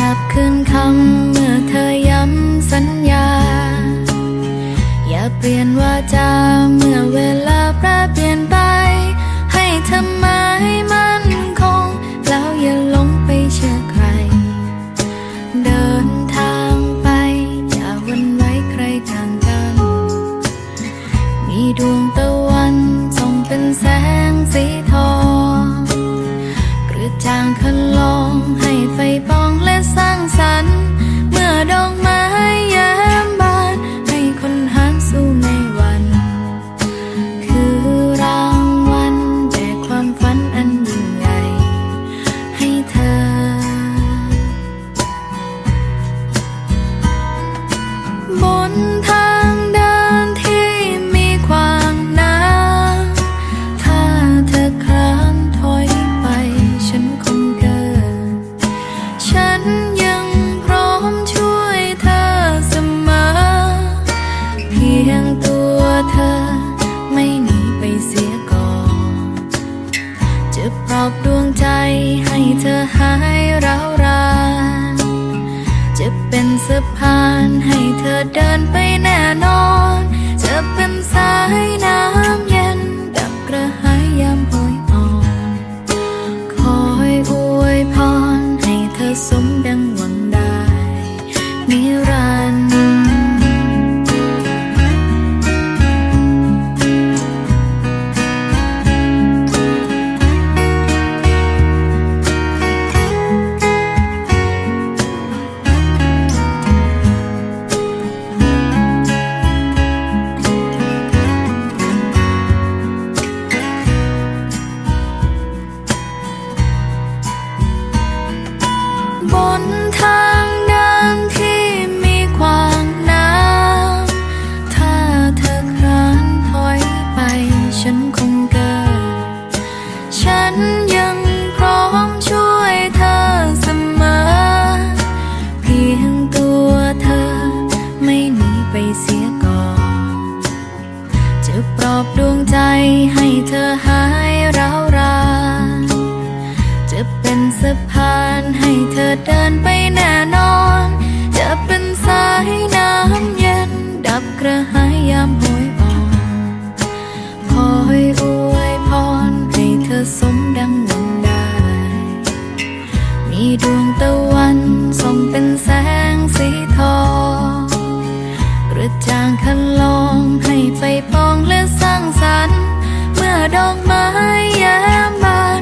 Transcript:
กลับคืนคำเมื่อเธอย้ำสัญญา อย่าเปลี่ยนว่าจาเมื่อเวลา สม อบดวงใจให้เธอหายร้าวรานจะเป็นสะพานให้เธอเดินไปแน่นอน จะเป็นสายน้ำเย็น ดับกระหายยามโหยอ่อนคอยอวยพรให้เธอสมดังหวังได้ มีดวงตะวันส่องเป็นแส จางคันลองให้ไฟปองและสร้างสรรค์ เมื่อดอกไม้แย้มบาน